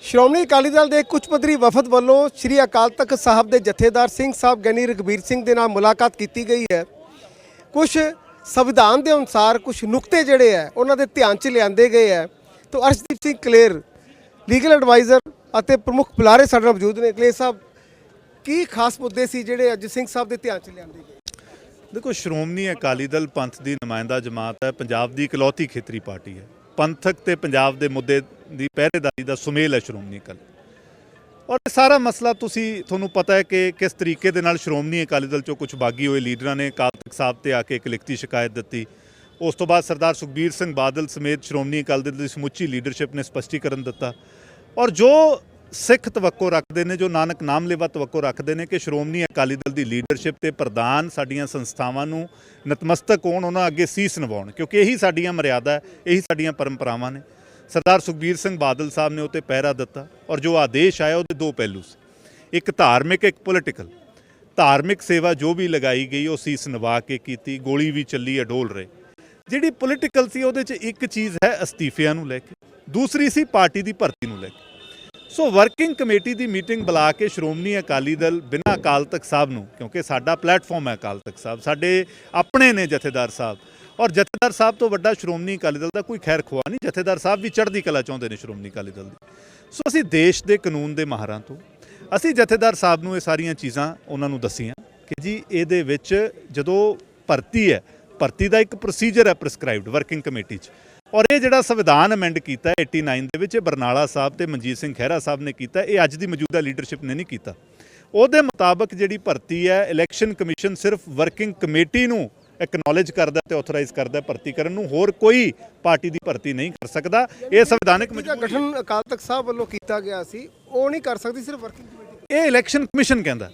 ਸ਼੍ਰੋਮਣੀ ਅਕਾਲੀ ਦਲ ਦੇ ਕੁਝ ਪੱਧਰੀ ਵਫਦ ਵੱਲੋਂ ਸ੍ਰੀ ਅਕਾਲ ਤਖਤ ਸਾਹਿਬ ਦੇ ਜਥੇਦਾਰ ਸਿੰਘ ਸਾਹਿਬ ਗਿਆਨੀ ਰਘਬੀਰ ਸਿੰਘ ਦੇ ਨਾਲ ਮੁਲਾਕਾਤ ਕੀਤੀ ਗਈ ਹੈ। ਕੁਝ ਸੰਵਿਧਾਨ ਦੇ ਅਨੁਸਾਰ ਕੁਝ ਨੁਕਤੇ ਜਿਹੜੇ ਹੈ, ਉਹਨਾਂ ਦੇ ਧਿਆਨ 'ਚ ਲਿਆਂਦੇ ਗਏ ਹੈ। ਤਾਂ ਅਰਸ਼ਦੀਪ ਸਿੰਘ ਕਲੇਰ, ਲੀਗਲ ਐਡਵਾਈਜ਼ਰ ਅਤੇ ਪ੍ਰਮੁੱਖ ਬੁਲਾਰੇ ਸਾਡੇ ਨਾਲ ਮੌਜੂਦ ਨੇ। ਕਲੇਰ ਸਾਹਿਬ, ਕੀ ਖਾਸ ਮੁੱਦੇ ਸੀ ਜਿਹੜੇ ਅੱਜ ਸਿੰਘ ਸਾਹਿਬ ਦੇ ਧਿਆਨ 'ਚ ਲਿਆਂਦੇ ਗਏ? ਦੇਖੋ, ਸ਼੍ਰੋਮਣੀ ਅਕਾਲੀ ਦਲ ਪੰਥ ਦੀ ਨੁਮਾਇੰਦਾ ਜਮਾਤ ਹੈ, ਪੰਜਾਬ ਦੀ ਇਕਲੌਤੀ ਖੇਤਰੀ ਪਾਰਟੀ ਹੈ। ਪੰਥਕ ਤੇ ਪੰਜਾਬ ਦੇ ਮੁੱਦੇ ਦੀ ਪਹਿਰੇਦਾਰੀ ਦਾ ਸੁਮੇਲ ਹੈ ਸ਼੍ਰੋਮਣੀ ਅਕਾਲੀ ਔਰ ਇਹ ਸਾਰਾ ਮਸਲਾ ਤੁਸੀਂ, ਤੁਹਾਨੂੰ ਪਤਾ ਹੈ ਕਿ ਕਿਸ ਤਰੀਕੇ ਦੇ ਨਾਲ ਸ਼੍ਰੋਮਣੀ ਅਕਾਲੀ ਦਲ ਚੋਂ ਕੁਝ ਬਾਗੀ ਹੋਏ ਲੀਡਰਾਂ ਨੇ ਅਕਾਲ ਤਖਤ ਸਾਹਿਬ ਤੇ ਆ ਕੇ ਇੱਕ ਲਿਖਤੀ ਸ਼ਿਕਾਇਤ ਦਿੱਤੀ। ਉਸ ਤੋਂ ਬਾਅਦ ਸਰਦਾਰ ਸੁਖਬੀਰ ਸਿੰਘ ਬਾਦਲ ਸਮੇਤ ਸ਼੍ਰੋਮਣੀ ਅਕਾਲੀ ਦਲ ਦੀ ਸਮੁੱਚੀ ਲੀਡਰਸ਼ਿਪ ਨੇ ਸਪਸ਼ਟੀਕਰਨ ਦਿੱਤਾ। ਔਰ ਜੋ ਸਿੱਖ ਤਵੱਕੋ ਰੱਖਦੇ ਨੇ, ਜੋ ਨਾਨਕ ਨਾਮ ਲੈਵਾ ਤਵੱਕੋ ਰੱਖਦੇ ਨੇ ਕਿ ਸ਼੍ਰੋਮਣੀ ਅਕਾਲੀ ਦਲ ਦੀ ਲੀਡਰਸ਼ਿਪ ਤੇ ਪ੍ਰਧਾਨ ਸਾਡੀਆਂ ਸੰਸਥਾਵਾਂ ਨੂੰ ਨਤਮਸਤਕ ਹੋਣ, ਉਹਨਾਂ ਅੱਗੇ ਸੀਸ ਨਿਵਾਉਣ, ਕਿਉਂਕਿ ਇਹੀ ਸਾਡੀਆਂ ਮਰਿਆਦਾ ਹੈ ਇਹੀ ਸਾਡੀਆਂ ਪਰੰਪਰਾਵਾਂ ਨੇ। ਸਰਦਾਰ ਸੁਖਬੀਰ ਸਿੰਘ ਬਾਦਲ ਸਾਹਿਬ ਨੇ ਉਤੇ ਪਹਿਰਾ ਦਿੱਤਾ ਔਰ ਜੋ ਆਦੇਸ਼ ਆਇਆ ਉਹਦੇ ਦੋ ਪਹਿਲੂ ਸੀ। ਇੱਕ ਧਾਰਮਿਕ, ਇੱਕ ਪੋਲੀਟੀਕਲ ਧਾਰਮਿਕ ਸੇਵਾ ਜੋ ਵੀ ਲਗਾਈ ਗਈ, ਉਹ ਸੀਸ ਨਿਵਾ ਕੇ ਕੀਤੀ, ਗੋਲੀ ਵੀ ਚੱਲੀ, ਅਡੋਲ ਰਹੇ। ਜਿਹੜੀ ਪੋਲੀਟੀਕਲ ਸੀ, ਉਹਦੇ 'ਚ ਇੱਕ ਚੀਜ਼ ਹੈ ਅਸਤੀਫਿਆਂ ਨੂੰ ਲੈ ਕੇ, ਦੂਸਰੀ ਸੀ ਪਾਰਟੀ ਦੀ ਭਰਤੀ ਨੂੰ ਲੈ ਕੇ। ਸੋ ਵਰਕਿੰਗ ਕਮੇਟੀ ਦੀ ਮੀਟਿੰਗ ਬੁਲਾ ਕੇ ਸ਼੍ਰੋਮਣੀ ਅਕਾਲੀ ਦਲ ਬਿਨਾਂ ਅਕਾਲ ਤਖਤ ਸਾਹਿਬ ਨੂੰ, ਕਿਉਂਕਿ ਸਾਡਾ ਪਲੇਟਫਾਰਮ ਹੈ ਅਕਾਲ ਤਖਤ ਸਾਹਿਬ, ਸਾਡੇ ਆਪਣੇ ਨੇ ਜਥੇਦਾਰ ਸਾਹਿਬ ਔਰ ਜਥੇਦਾਰ ਸਾਹਿਬ ਤੋਂ ਵੱਡਾ ਸ਼੍ਰੋਮਣੀ ਅਕਾਲੀ ਦਲ ਦਾ ਕੋਈ ਖੈਰ ਖੁਆ ਨਹੀਂ। ਜਥੇਦਾਰ ਸਾਹਿਬ ਵੀ ਚੜ੍ਹਦੀ ਕਲਾ ਚਾਹੁੰਦੇ ਨੇ ਸ਼੍ਰੋਮਣੀ ਅਕਾਲੀ ਦਲ ਦੀ। ਸੋ ਅਸੀਂ ਦੇਸ਼ ਦੇ ਕਾਨੂੰਨ ਦੇ ਮਾਹਰਾਂ ਤੋਂ, ਅਸੀਂ ਜਥੇਦਾਰ ਸਾਹਿਬ ਨੂੰ ਇਹ ਸਾਰੀਆਂ ਚੀਜ਼ਾਂ ਉਹਨਾਂ ਨੂੰ ਦੱਸੀਆਂ ਕਿ ਜੀ ਇਹਦੇ ਵਿੱਚ ਜਦੋਂ ਭਰਤੀ ਹੈ, ਭਰਤੀ ਦਾ ਇੱਕ ਪ੍ਰੋਸੀਜਰ ਹੈ ਪ੍ਰੈਸਕ੍ਰਾਈਬਡ ਵਰਕਿੰਗ ਕਮੇਟੀ 'ਚ। ਔਰ ਇਹ ਜਿਹੜਾ ਸੰਵਿਧਾਨ ਅਮੈਂਡ ਕੀਤਾ ਹੈ 89 ਦੇ ਵਿੱਚ, ਇਹ ਬਰਨਾਲਾ ਸਾਹਿਬ ਤੇ ਮਨਜੀਤ ਸਿੰਘ ਖਹਿਰਾ ਸਾਹਿਬ ਨੇ ਕੀਤਾ, ਇਹ ਅੱਜ ਦੀ ਮੌਜੂਦਾ ਲੀਡਰਸ਼ਿਪ ਨੇ ਨਹੀਂ ਕੀਤਾ। ਉਹਦੇ ਮੁਤਾਬਕ ਜਿਹੜੀ ਭਰਤੀ ਹੈ ਇਲੈਕਸ਼ਨ ਕਮਿਸ਼ਨ ਸਿਰਫ ਵਰਕਿੰਗ ਕਮੇਟੀ ਨੂੰ ਐਕਨੋਲਜ ਕਰਦਾ ਤੇ ਆਥੋਰਾਈਜ਼ ਕਰਦਾ ਭਰਤੀ ਕਰਨ ਨੂੰ ਹੋਰ ਕੋਈ ਪਾਰਟੀ ਦੀ ਭਰਤੀ ਨਹੀਂ ਕਰ ਸਕਦਾ। ਇਹ ਸੰਵਿਧਾਨਕ ਗਠਨ ਅਕਾਲ ਤਖਤ ਸਾਹਿਬ ਵੱਲੋਂ ਕੀਤਾ ਗਿਆ ਸੀ ਉਹ ਨਹੀਂ ਕਰ ਸਕਦੀ ਸਿਰਫ ਵਰਕਿੰਗ ਕਮੇਟੀ ਇਹ ਇਲੈਕਸ਼ਨ ਕਮਿਸ਼ਨ ਕਹਿੰਦਾ।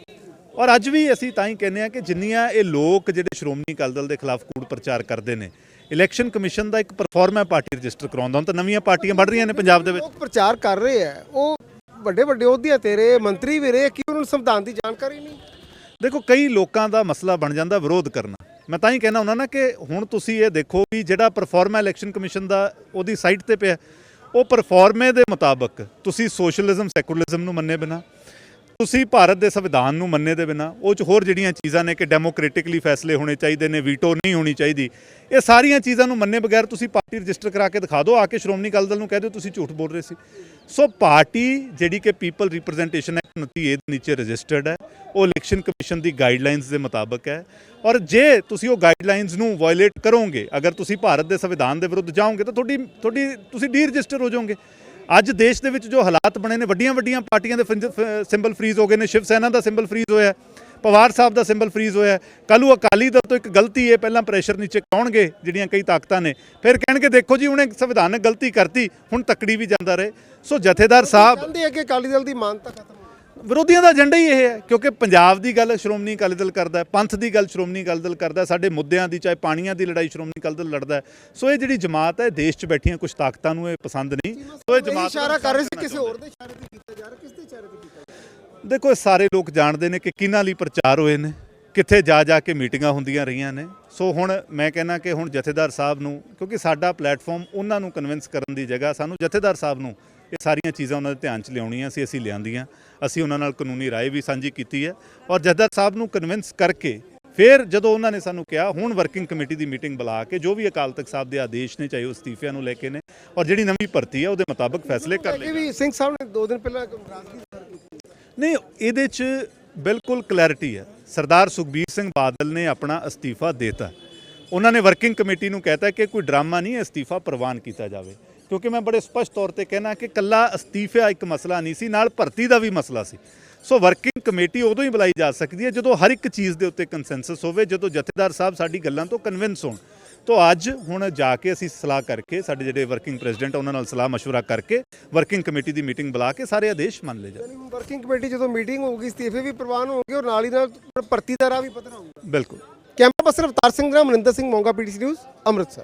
ਔਰ ਅੱਜ ਵੀ ਅਸੀਂ ਤਾਂ ਹੀ ਕਹਿੰਦੇ ਆ ਕਿ ਜਿੰਨੀਆਂ ਇਹ ਲੋਕ ਜਿਹੜੇ ਸ਼੍ਰੋਮਣੀ ਅਕਾਲੀ ਦਲ ਦੇ ਖਿਲਾਫ ਕੂੜ ਪ੍ਰਚਾਰ ਕਰਦੇ ਨੇ ਇਲੈਕਸ਼ਨ ਕਮਿਸ਼ਨ ਦਾ ਇੱਕ ਪਰਫਾਰਮ ਹੈ ਪਾਰਟੀ ਰਜਿਸਟਰ ਕਰਾਉਂਦਾ ਹੁਣ ਤਾਂ ਨਵੀਆਂ ਪਾਰਟੀਆਂ ਵੱਧ ਰਹੀਆਂ ਨੇ ਪੰਜਾਬ ਦੇ ਵਿੱਚ। ਲੋਕ ਪ੍ਰਚਾਰ ਕਰ ਰਹੇ ਆ ਉਹ ਵੱਡੇ ਵੱਡੇ ਅਹੁਦਿਆਂ ਤੇ ਰਹੇ ਮੰਤਰੀ ਵੀ ਰਹੇ ਕਿ ਉਹਨਾਂ ਨੂੰ ਸੰਵਿਧਾਨ ਦੀ ਜਾਣਕਾਰੀ ਨਹੀਂ? ਦੇਖੋ ਕਈ ਲੋਕਾਂ ਦਾ ਮਸਲਾ ਬਣ ਜਾਂਦਾ ਵਿਰੋਧ ਕਰਨਾ। ਮੈਂ ਤਾਂ ਹੀ ਕਹਿਣਾ ਹੁੰਦਾ ਨਾ ਕਿ ਹੁਣ ਤੁਸੀਂ ਇਹ ਦੇਖੋ ਵੀ ਜਿਹੜਾ ਪਰਫਾਰਮਾ ਇਲੈਕਸ਼ਨ ਕਮਿਸ਼ਨ ਦਾ, ਉਹਦੀ ਸਾਈਟ ਤੇ ਪਿਆ। ਉਹ ਪਰਫਾਰਮੇ ਦੇ ਮੁਤਾਬਕ ਤੁਸੀਂ ਸੋਸ਼ਲਿਜ਼ਮ ਸੈਕੂਲਰਿਜ਼ਮ ਨੂੰ ਮੰਨੇ ਬਿਨਾ ਤੁਸੀਂ ਭਾਰਤ ਦੇ ਸੰਵਿਧਾਨ ਨੂੰ ਮੰਨੇ ਦੇ ਬਿਨਾ, ਉਹ ਚ ਹੋਰ ਜਿਹੜੀਆਂ ਚੀਜ਼ਾਂ ਨੇ ਕਿ ਡੈਮੋਕ੍ਰੈਟਿਕਲੀ ਫੈਸਲੇ ਹੋਣੇ ਚਾਹੀਦੇ ਨੇ ਵੀਟੋ ਨਹੀਂ ਹੋਣੀ ਚਾਹੀਦੀ, ਇਹ ਸਾਰੀਆਂ ਚੀਜ਼ਾਂ ਨੂੰ ਮੰਨੇ ਬਗੈਰ ਤੁਸੀਂ ਪਾਰਟੀ ਰਜਿਸਟਰ ਕਰਾ ਕੇ ਦਿਖਾ ਦਿਓ। ਆ ਕੇ ਸ਼੍ਰੋਮਣੀ ਅਕਾਲੀ ਦਲ ਨੂੰ ਕਹਿ ਦਿਓ, ਤੁਸੀਂ ਝੂਠ ਬੋਲ ਰਹੇ ਸੀ। ਸੋ ਪਾਰਟੀ ਜਿਹੜੀ ਕਿ ਪੀਪਲ ਰਿਪਰੈਜ਼ੈਂਟੇਸ਼ਨ ਹੈ 29 ਏ ਨੀਚੇ ਰਜਿਸਟਰਡ ਹੈ, ਉਹ ਇਲੈਕਸ਼ਨ ਕਮਿਸ਼ਨ ਦੀ ਗਾਈਡਲਾਈਨਸ ਦੇ ਮੁਤਾਬਕ ਹੈ। ਔਰ ਜੇ ਤੁਸੀਂ ਉਹ ਗਾਈਡਲਾਈਨਸ ਨੂੰ ਵਾਇਲੇਟ ਕਰੋਗੇ, ਅਗਰ ਤੁਸੀਂ ਭਾਰਤ ਦੇ ਸੰਵਿਧਾਨ ਦੇ ਵਿਰੁੱਧ ਜਾਓਗੇ, ਤਾਂ ਤੁਹਾਡੀ ਤੁਹਾਡੀ, ਤੁਸੀਂ ਡੀ ਰਜਿਸਟਰ ਹੋ ਜਾਓਗੇ। ਅੱਜ ਦੇਸ਼ ਦੇ ਵਿੱਚ ਜੋ ਹਾਲਾਤ ਬਣੇ ਨੇ ਵੱਡੀਆਂ ਵੱਡੀਆਂ ਪਾਰਟੀਆਂ ਦੇ ਸਿੰਬਲ ਫਰੀਜ਼ ਹੋ ਗਏ ਨੇ ਸ਼ਿਵ ਸੈਨਾ ਦਾ ਸਿੰਬਲ ਫਰੀਜ਼ ਹੋਇਆ ਪਵਾਰ ਸਾਹਿਬ ਦਾ ਸਿੰਬਲ ਫਰੀਜ਼ ਹੋਇਆ ਨੂੰ ਅਕਾਲੀ ਦਲ ਤੋਂ ਇੱਕ ਗਲਤੀ ਹੈ ਪਹਿਲਾਂ ਪ੍ਰੈਸ਼ਰ ਨੀਚੇ ਕਾਉਣਗੇ ਜਿਹੜੀਆਂ ਕਈ ਤਾਕਤਾਂ ਨੇ। ਫਿਰ ਕਹਿਣਗੇ ਦੇਖੋ ਜੀ ਉਹਨੇ ਸੰਵਿਧਾਨਕ ਗਲਤੀ ਕਰਤੀ ਹੁਣ ਤੱਕੜੀ ਵੀ ਜਾਂਦਾ ਰਹੇ। ਸੋ ਜਥੇਦਾਰ ਸਾਹਿਬ ਚਾਹੁੰਦੇ ਆ ਕਿ ਅਕਾਲੀ ਦਲ ਦੀ ਮਾਨਤਾ ਖਤਮ ਵਿਰੋਧੀਆਂ ਦਾ ਏਜੰਡਾ ਹੀ ਇਹ ਹੈ ਕਿਉਂਕਿ ਪੰਜਾਬ ਦੀ ਗੱਲ ਸ਼੍ਰੋਮਣੀ ਅਕਾਲੀ ਦਲ ਕਰਦਾ ਹੈ ਪੰਥ ਦੀ ਗੱਲ ਸ਼੍ਰੋਮਣੀ ਅਕਾਲੀ ਦਲ ਕਰਦਾ ਹੈ ਸਾਡੇ ਮੁੱਦਿਆਂ ਦੀ ਚਾਹੇ ਪਾਣੀਆਂ ਦੀ ਲੜਾਈ ਸ਼੍ਰੋਮਣੀ ਅਕਾਲੀ ਦਲ ਲੜਦਾ ਸੋ ਇਹ ਜਿਹੜੀ ਜਮਾਤ ਹੈ ਦੇਸ਼ 'ਚ ਬੈਠੀਆਂ ਕੁਝ ਤਾਕਤਾਂ ਨੂੰ ਇਹ ਪਸੰਦ ਨਹੀਂ। ਸੋ ਇਹ ਜਮਾਤ ਇਸ਼ਾਰਾ ਕਰ ਰਹੇ ਸੀ ਕਿਸੇ ਹੋਰ ਦੇ ਇਸ਼ਾਰੇ ਤੇ ਕੀਤਾ ਜਾ ਰਿਹਾ ਕਿਸ ਦੇ ਇਸ਼ਾਰੇ ਤੇ ਕੀਤਾ ਜਾ ਦੇਖੋ ਸਾਰੇ ਲੋਕ ਜਾਣਦੇ ਨੇ ਕਿ ਕਿਹਨਾਂ ਲਈ ਪ੍ਰਚਾਰ ਹੋਏ ਨੇ ਕਿੱਥੇ ਜਾ ਜਾ ਕੇ ਮੀਟਿੰਗਾਂ ਹੁੰਦੀਆਂ ਰਹੀਆਂ ਨੇ। ਸੋ ਹੁਣ ਮੈਂ ਕਹਿੰਦਾ ਕਿ ਹੁਣ ਜਥੇਦਾਰ ਸਾਹਿਬ ਨੂੰ ਕਿਉਂਕਿ ਸਾਡਾ ਪਲੇਟਫਾਰਮ ਉਹਨਾਂ ਨੂੰ ਕਨਵਿੰਸ ਕਰਨ ਦੀ ਜਗ੍ਹਾ ਸਾਨੂੰ ਜਥੇਦਾਰ ਸਾਹਿਬ ਨੂੰ ਇਹ ਸਾਰੀਆਂ ਚੀਜ਼ਾਂ ਉਹਨਾਂ ਦੇ ਧਿਆਨ 'ਚ ਲਿਆਉਣੀਆਂ ਸੀ ਅਸੀਂ ਲਿਆਂਦੀਆਂ। ਅਸੀਂ ਉਹਨਾਂ ਨਾਲ ਕਾਨੂੰਨੀ ਰਾਏ ਵੀ ਸਾਂਝੀ ਕੀਤੀ ਹੈ। ਔਰ ਜਥੇਦਾਰ ਸਾਹਿਬ ਨੂੰ ਕਨਵਿੰਸ ਕਰਕੇ ਫਿਰ ਜਦੋਂ ਉਹਨਾਂ ਨੇ ਸਾਨੂੰ ਕਿਹਾ ਹੁਣ ਵਰਕਿੰਗ ਕਮੇਟੀ ਦੀ ਮੀਟਿੰਗ ਬੁਲਾ ਕੇ ਜੋ ਵੀ ਅਕਾਲ ਤਖਤ ਸਾਹਿਬ ਦੇ ਆਦੇਸ਼ ਨੇ ਚਾਹੇ ਉਹ ਅਸਤੀਫਿਆਂ ਨੂੰ ਲੈ ਕੇ ਨੇ ਔਰ ਜਿਹੜੀ ਨਵੀਂ ਭਰਤੀ ਹੈ ਉਹਦੇ ਮੁਤਾਬਕ ਫੈਸਲੇ ਕਰ ਲਏ ਵੀ ਸਿੰਘ ਸਾਹਿਬ ਨੇ 2 ਦਿਨ ਪਹਿਲਾਂ ਨਹੀਂ ਇਹਦੇ 'ਚ ਬਿਲਕੁਲ ਕਲੈਰਿਟੀ ਹੈ। ਸਰਦਾਰ ਸੁਖਬੀਰ ਸਿੰਘ ਬਾਦਲ ਨੇ ਆਪਣਾ ਅਸਤੀਫਾ ਦੇਤਾ। ਉਹਨਾਂ ਨੇ ਵਰਕਿੰਗ ਕਮੇਟੀ ਨੂੰ ਕਹਿਤਾ ਕਿ ਕੋਈ ਡਰਾਮਾ ਨਹੀਂ ਹੈ ਅਸਤੀਫਾ ਪ੍ਰਵਾਨ ਕੀਤਾ ਜਾਵੇ। ਕਿਉਂਕਿ ਮੈਂ ਬੜੇ ਸਪਸ਼ਟ ਤੌਰ ਤੇ ਕਹਿਣਾ ਕਿ ਕੱਲਾ ਅਸਤੀਫਾ ਇੱਕ ਮਸਲਾ ਨਹੀਂ ਸੀ ਨਾਲ ਭਰਤੀ ਦਾ ਵੀ ਮਸਲਾ ਸੀ ਸੋ ਵਰਕਿੰਗ ਕਮੇਟੀ ਉਦੋਂ ਹੀ ਬੁਲਾਈ ਜਾ ਸਕਦੀ ਹੈ ਜਦੋਂ ਹਰ ਇੱਕ ਚੀਜ਼ ਦੇ ਉੱਤੇ ਕੰਸੈਂਸਸ ਹੋਵੇ ਜਦੋਂ ਜਥੇਦਾਰ ਸਾਹਿਬ ਸਾਡੀ ਗੱਲਾਂ ਤੋਂ ਕਨਵਿੰਸ ਹੋਣ ਤੋਂ ਅੱਜ ਹੁਣ ਜਾ ਕੇ ਅਸੀਂ ਸਲਾਹ ਕਰਕੇ ਸਾਡੇ ਜਿਹੜੇ ਵਰਕਿੰਗ ਪ੍ਰੈਜ਼ੀਡੈਂਟ ਉਹਨਾਂ ਨਾਲ ਸਲਾਹ مشورہ ਕਰਕੇ ਵਰਕਿੰਗ ਕਮੇਟੀ ਦੀ ਮੀਟਿੰਗ ਬੁਲਾ ਕੇ ਸਾਰੇ ਆਦੇਸ਼ ਮੰਨ ਲਏ ਜਾਣ ਯਾਨੀ ਵਰਕਿੰਗ ਕਮੇਟੀ ਜਦੋਂ ਮੀਟਿੰਗ ਹੋਊਗੀ ਇਸਤੀਫੇ ਵੀ ਪ੍ਰਵਾਨ ਹੋਣਗੇ ਔਰ ਨਾਲ ਹੀ ਨਾਲ ਭਰਤੀ ਦਾ ਰਾਹ ਵੀ ਪਤਾ ਹੋਊਗਾ ਬਿਲਕੁਲ ਕੈਂਪਾ ਪਰਸਨ ਅਵਤਾਰ ਸਿੰਘ ਨਾਲ ਮਨਿੰਦਰ ਸਿੰਘ ਮੋਂਗਾ ਪੀਟੀਸੀ ਨਿਊਜ਼ ਅੰਮ੍ਰਿਤਸਰ